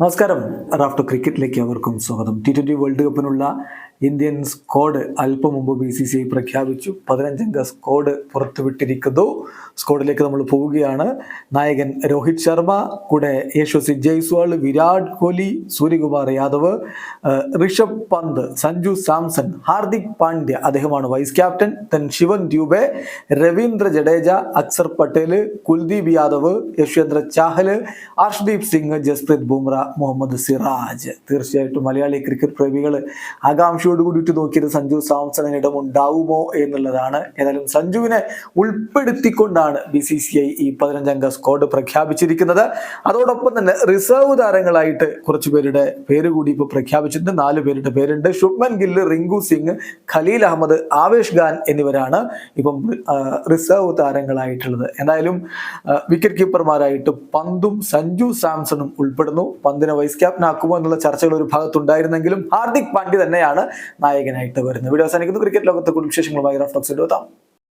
നമസ്കാരം. റാഫ്റ്റർ ക്രിക്കറ്റിലേക്ക് അവർക്കും സ്വാഗതം. ടി ട്വന്റി വേൾഡ് കപ്പിനുള്ള ഇന്ത്യൻ സ്ക്വാഡ് അല്പം മുമ്പ് ബി സി സി ഐ പ്രഖ്യാപിച്ചു. പതിനഞ്ചംഗ സ്ക്വാഡ് പുറത്തുവിട്ടിരിക്കുന്നു. സ്ക്വാഡിലേക്ക് നമ്മൾ പോവുകയാണ്. നായകൻ രോഹിത് ശർമ്മ കൂടെ യശസ്വി ജയ്സ്വാൾ വിരാട് കോഹ്ലി സൂര്യകുമാർ യാദവ് ഋഷഭ് പന്ത് സഞ്ജു സാംസൺ ഹാർദിക് പാണ്ഡ്യ അദ്ദേഹമാണ് vice captain. Then Shivam Dube Ravindra Jadeja Axar Patel Kuldeep Yadav Yuzvendra Chahal Arshdeep Singh Jasprit Bumrah Mohammed Siraj. തീർച്ചയായിട്ടും മലയാളി ക്രിക്കറ്റ് പ്രേമികൾ ആകാംക്ഷയോട് കൂടിയിട്ട് നോക്കിയത് സഞ്ജു ഇടം ഉണ്ടാവുമോ എന്നുള്ളതാണ്. ഏതായാലും സഞ്ജുവിനെ ഉൾപ്പെടുത്തിക്കൊണ്ടാണ് ബി സി സി ഐ ഈ പതിനഞ്ചംഗ സ്ക്വാഡ് പ്രഖ്യാപിച്ചിരിക്കുന്നത്. അതോടൊപ്പം തന്നെ റിസർവ് താരങ്ങളായിട്ട് കുറച്ച് പേരുടെ പേര് കൂടി ഇപ്പോൾ പ്രഖ്യാപിച്ചിട്ടുണ്ട്. നാല് പേരുടെ പേരുണ്ട്. ശുഭ്മൻ ഗില്ല് റിങ്കു സിംഗ് ഖലീൽ അഹമ്മദ് ആവേശ് ഖാൻ എന്നിവരാണ് ഇപ്പം റിസർവ് താരങ്ങളായിട്ടുള്ളത്. എന്തായാലും വിക്കറ്റ് കീപ്പർമാരായിട്ട് പന്തും സഞ്ജു സാംസണും ഉൾപ്പെടുന്നു. പന്തിനെ വൈസ് ക്യാപ്റ്റൻ ആക്കുമോ എന്നുള്ള ചർച്ചകൾ ഒരു ഭാഗത്തുണ്ടായിരുന്നെങ്കിലും ഹാർദിക് പാണ്ഡ്യ തന്നെയാണ് നായകനായിട്ട് വരുന്നത് വീഡിയോ അവസാനിക്കുന്നു. ക്രിക്കറ്റ് ലോകത്തെ കുടുംബ വിശേഷങ്ങളുമായി റഫ്ലക്സ് എത്താം.